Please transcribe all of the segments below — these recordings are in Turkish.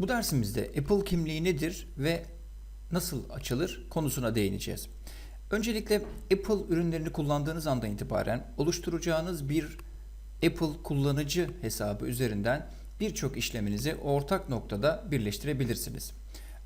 Bu dersimizde Apple kimliği nedir ve nasıl açılır konusuna değineceğiz. Öncelikle Apple ürünlerini kullandığınız andan itibaren oluşturacağınız bir Apple kullanıcı hesabı üzerinden birçok işleminizi ortak noktada birleştirebilirsiniz.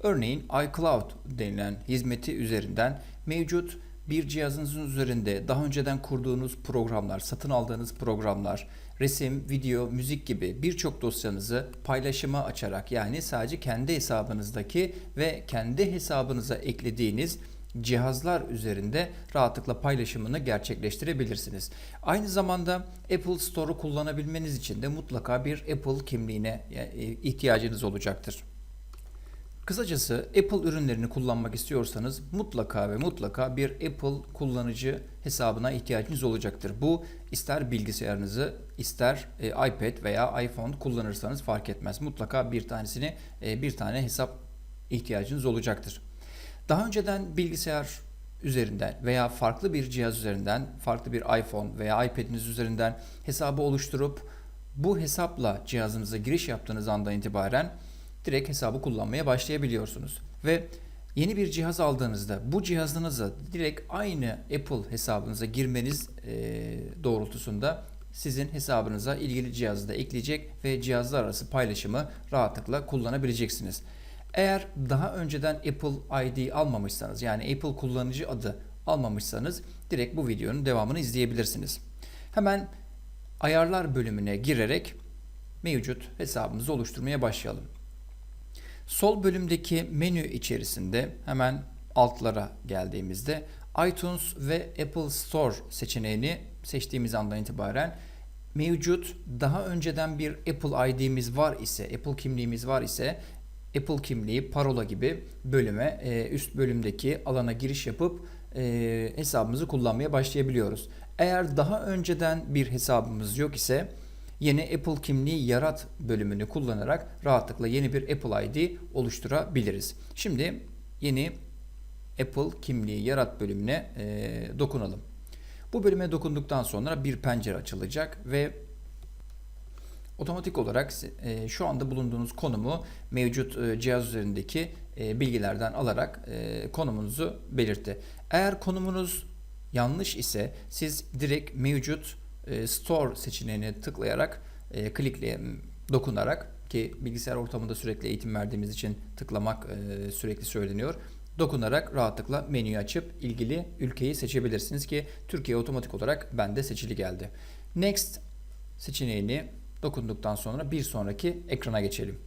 Örneğin iCloud denilen hizmeti üzerinden mevcut bir cihazınızın üzerinde daha önceden kurduğunuz programlar, satın aldığınız programlar, resim, video, müzik gibi birçok dosyanızı paylaşıma açarak yani sadece kendi hesabınızdaki ve kendi hesabınıza eklediğiniz cihazlar üzerinde rahatlıkla paylaşımını gerçekleştirebilirsiniz. Aynı zamanda Apple Store'u kullanabilmeniz için de mutlaka bir Apple kimliğine e, ihtiyacınız olacaktır. Kısacası Apple ürünlerini kullanmak istiyorsanız mutlaka ve mutlaka bir Apple kullanıcı hesabına ihtiyacınız olacaktır. Bu ister bilgisayarınızı ister e, iPad veya iPhone kullanırsanız fark etmez. Mutlaka bir tanesini e, bir tane hesap ihtiyacınız olacaktır. Daha önceden bilgisayar üzerinden veya farklı bir cihaz üzerinden, farklı bir iPhone veya iPad'iniz üzerinden hesabı oluşturup bu hesapla cihazınıza giriş yaptığınız andan itibaren direkt hesabı kullanmaya başlayabiliyorsunuz. Ve yeni bir cihaz aldığınızda bu cihazınıza direkt aynı Apple hesabınıza girmeniz e, doğrultusunda sizin hesabınıza ilgili cihazı da ekleyecek ve cihazlar arası paylaşımı rahatlıkla kullanabileceksiniz. Eğer daha önceden Apple ID almamışsanız yani Apple kullanıcı adı almamışsanız direkt bu videonun devamını izleyebilirsiniz. Hemen ayarlar bölümüne girerek mevcut hesabımızı oluşturmaya başlayalım. Sol bölümdeki menü içerisinde hemen altlara geldiğimizde iTunes ve Apple Store seçeneğini seçtiğimiz andan itibaren mevcut daha önceden bir Apple ID'miz var ise, Apple kimliğimiz var ise Apple kimliği, parola gibi bölüme, e, üst bölümdeki alana giriş yapıp e, hesabımızı kullanmaya başlayabiliyoruz. Eğer daha önceden bir hesabımız yok ise yeni Apple kimliği yarat bölümünü kullanarak rahatlıkla yeni bir Apple ID oluşturabiliriz. Şimdi yeni Apple kimliği yarat bölümüne e, dokunalım. Bu bölüme dokunduktan sonra bir pencere açılacak ve otomatik olarak e, şu anda bulunduğunuz konumu mevcut e, cihaz üzerindeki e, bilgilerden alarak e, konumunuzu belirtti. Eğer konumunuz yanlış ise siz direkt mevcut e, Store seçeneğine tıklayarak, e, klikle, dokunarak ki bilgisayar ortamında sürekli eğitim verdiğimiz için tıklamak e, sürekli söyleniyor. Dokunarak rahatlıkla menüyü açıp ilgili ülkeyi seçebilirsiniz ki Türkiye otomatik olarak bende seçili geldi. Next seçeneğini dokunduktan sonra bir sonraki ekrana geçelim.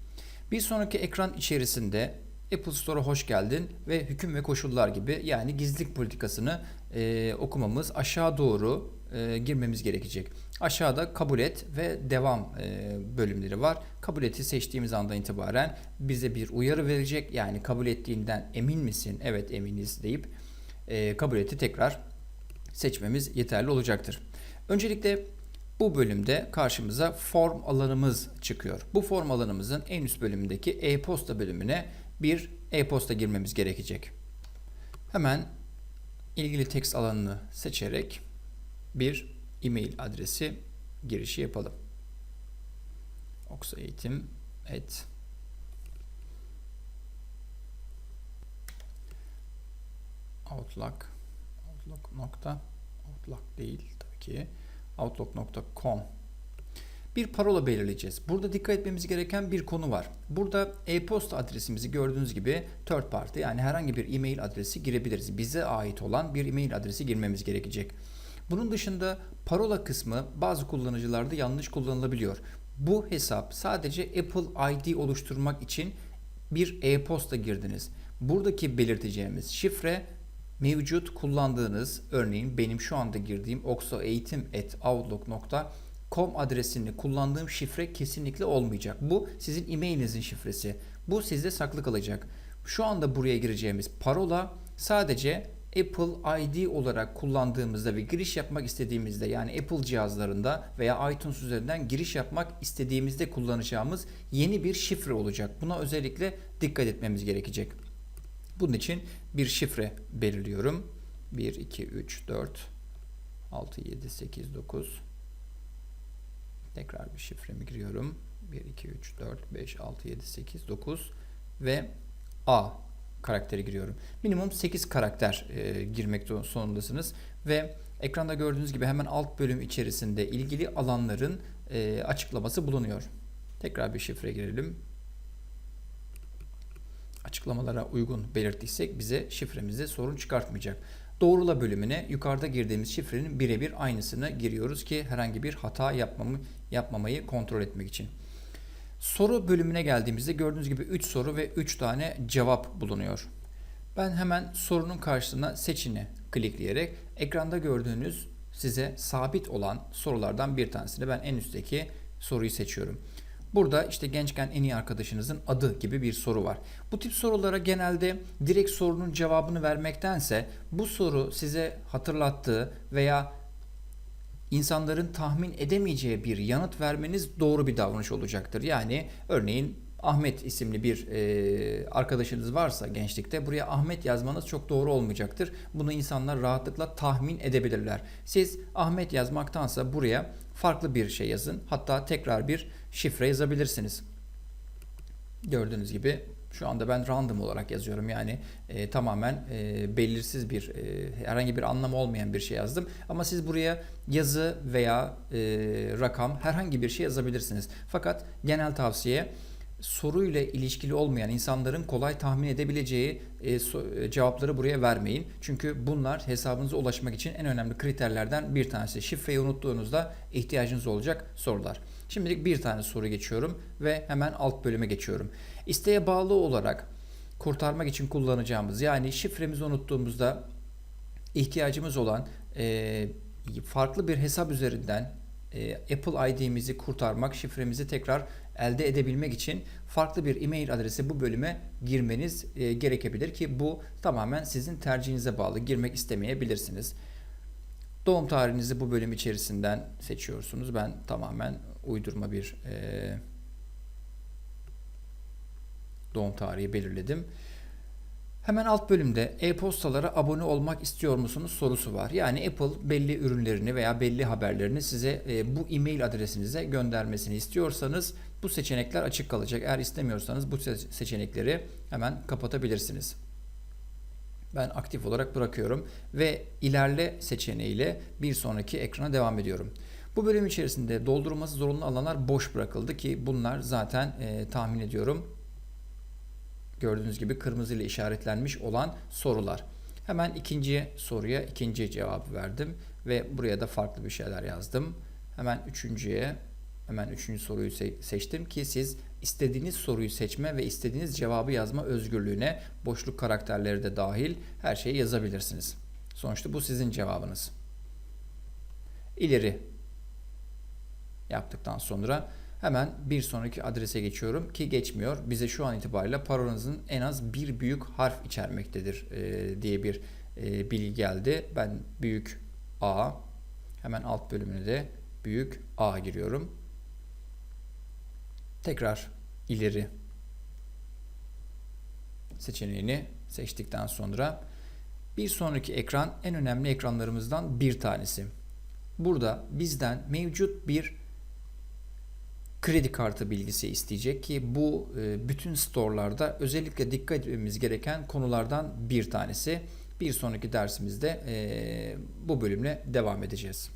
Bir sonraki ekran içerisinde Apple Store'a hoş geldin ve hüküm ve koşullar gibi yani gizlilik politikasını e, okumamız aşağı doğru e, girmemiz gerekecek. Aşağıda kabul et ve devam e, bölümleri var. Kabul eti seçtiğimiz andan itibaren bize bir uyarı verecek. Yani kabul ettiğinden emin misin? Evet eminiz deyip e, kabul eti tekrar seçmemiz yeterli olacaktır. Öncelikle bu bölümde karşımıza form alanımız çıkıyor. Bu form alanımızın en üst bölümündeki e-posta bölümüne bir e-posta girmemiz gerekecek. Hemen ilgili text alanını seçerek bir e-mail adresi girişi yapalım. Oksa eğitim et outlook outlook nokta outlook değil tabii ki outlook.com bir parola belirleyeceğiz. Burada dikkat etmemiz gereken bir konu var. Burada e-posta adresimizi gördüğünüz gibi third party yani herhangi bir e-mail adresi girebiliriz. Bize ait olan bir e-mail adresi girmemiz gerekecek. Bunun dışında parola kısmı bazı kullanıcılarda yanlış kullanılabiliyor. Bu hesap sadece Apple ID oluşturmak için bir e-posta girdiniz. Buradaki belirteceğimiz şifre mevcut kullandığınız örneğin benim şu anda girdiğim oksoeğitim.outlook.com adresini kullandığım şifre kesinlikle olmayacak. Bu sizin e-mailinizin şifresi. Bu sizde saklı kalacak. Şu anda buraya gireceğimiz parola sadece Apple ID olarak kullandığımızda ve giriş yapmak istediğimizde yani Apple cihazlarında veya iTunes üzerinden giriş yapmak istediğimizde kullanacağımız yeni bir şifre olacak. Buna özellikle dikkat etmemiz gerekecek. Bunun için bir şifre belirliyorum. 1, 2, 3, 4, 6, 7, 8, 9. Tekrar bir şifremi giriyorum. 1, 2, 3, 4, 5, 6, 7, 8, 9 ve A karakteri giriyorum. Minimum 8 karakter e, girmek zorundasınız ve ekranda gördüğünüz gibi hemen alt bölüm içerisinde ilgili alanların e, açıklaması bulunuyor. Tekrar bir şifre girelim. Açıklamalara uygun belirttiysek bize şifremizde sorun çıkartmayacak. Doğrula bölümüne yukarıda girdiğimiz şifrenin birebir aynısını giriyoruz ki herhangi bir hata yapmamı, yapmamayı kontrol etmek için. Soru bölümüne geldiğimizde gördüğünüz gibi 3 soru ve 3 tane cevap bulunuyor. Ben hemen sorunun karşısına seçini klikleyerek ekranda gördüğünüz size sabit olan sorulardan bir tanesini ben en üstteki soruyu seçiyorum. Burada işte gençken en iyi arkadaşınızın adı gibi bir soru var. Bu tip sorulara genelde direkt sorunun cevabını vermektense bu soru size hatırlattığı veya insanların tahmin edemeyeceği bir yanıt vermeniz doğru bir davranış olacaktır. Yani örneğin Ahmet isimli bir e, arkadaşınız varsa gençlikte buraya Ahmet yazmanız çok doğru olmayacaktır. Bunu insanlar rahatlıkla tahmin edebilirler. Siz Ahmet yazmaktansa buraya farklı bir şey yazın. Hatta tekrar bir şifre yazabilirsiniz. Gördüğünüz gibi şu anda ben random olarak yazıyorum. Yani e, tamamen e, belirsiz bir e, herhangi bir anlamı olmayan bir şey yazdım. Ama siz buraya yazı veya e, rakam herhangi bir şey yazabilirsiniz. Fakat genel tavsiye soruyla ilişkili olmayan insanların kolay tahmin edebileceği e, so, e, cevapları buraya vermeyin. Çünkü bunlar hesabınıza ulaşmak için en önemli kriterlerden bir tanesi. Şifreyi unuttuğunuzda ihtiyacınız olacak sorular. Şimdilik bir tane soru geçiyorum ve hemen alt bölüme geçiyorum. İsteğe bağlı olarak kurtarmak için kullanacağımız yani şifremizi unuttuğumuzda ihtiyacımız olan e, farklı bir hesap üzerinden e, Apple ID'mizi kurtarmak, şifremizi tekrar elde edebilmek için farklı bir e-mail adresi bu bölüme girmeniz e, gerekebilir ki bu tamamen sizin tercihinize bağlı. Girmek istemeyebilirsiniz. Doğum tarihinizi bu bölüm içerisinden seçiyorsunuz. Ben tamamen uydurma bir e, doğum tarihi belirledim. Hemen alt bölümde e-postalara abone olmak istiyor musunuz sorusu var. Yani Apple belli ürünlerini veya belli haberlerini size e, bu e-mail adresinize göndermesini istiyorsanız bu seçenekler açık kalacak. Eğer istemiyorsanız bu seçenekleri hemen kapatabilirsiniz. Ben aktif olarak bırakıyorum ve ilerle seçeneğiyle bir sonraki ekrana devam ediyorum. Bu bölüm içerisinde doldurulması zorunlu alanlar boş bırakıldı ki bunlar zaten e, tahmin ediyorum gördüğünüz gibi kırmızı ile işaretlenmiş olan sorular. Hemen ikinci soruya ikinci cevabı verdim ve buraya da farklı bir şeyler yazdım. Hemen üçüncüye hemen üçüncü soruyu seçtim ki siz istediğiniz soruyu seçme ve istediğiniz cevabı yazma özgürlüğüne boşluk karakterleri de dahil her şeyi yazabilirsiniz. Sonuçta bu sizin cevabınız. İleri yaptıktan sonra Hemen bir sonraki adrese geçiyorum ki geçmiyor. Bize şu an itibariyle parolanızın en az bir büyük harf içermektedir e, diye bir e, bilgi geldi. Ben büyük A hemen alt bölümüne de büyük A giriyorum. Tekrar ileri seçeneğini seçtikten sonra bir sonraki ekran en önemli ekranlarımızdan bir tanesi. Burada bizden mevcut bir kredi kartı bilgisi isteyecek ki bu e, bütün storelarda özellikle dikkat etmemiz gereken konulardan bir tanesi. Bir sonraki dersimizde e, bu bölümle devam edeceğiz.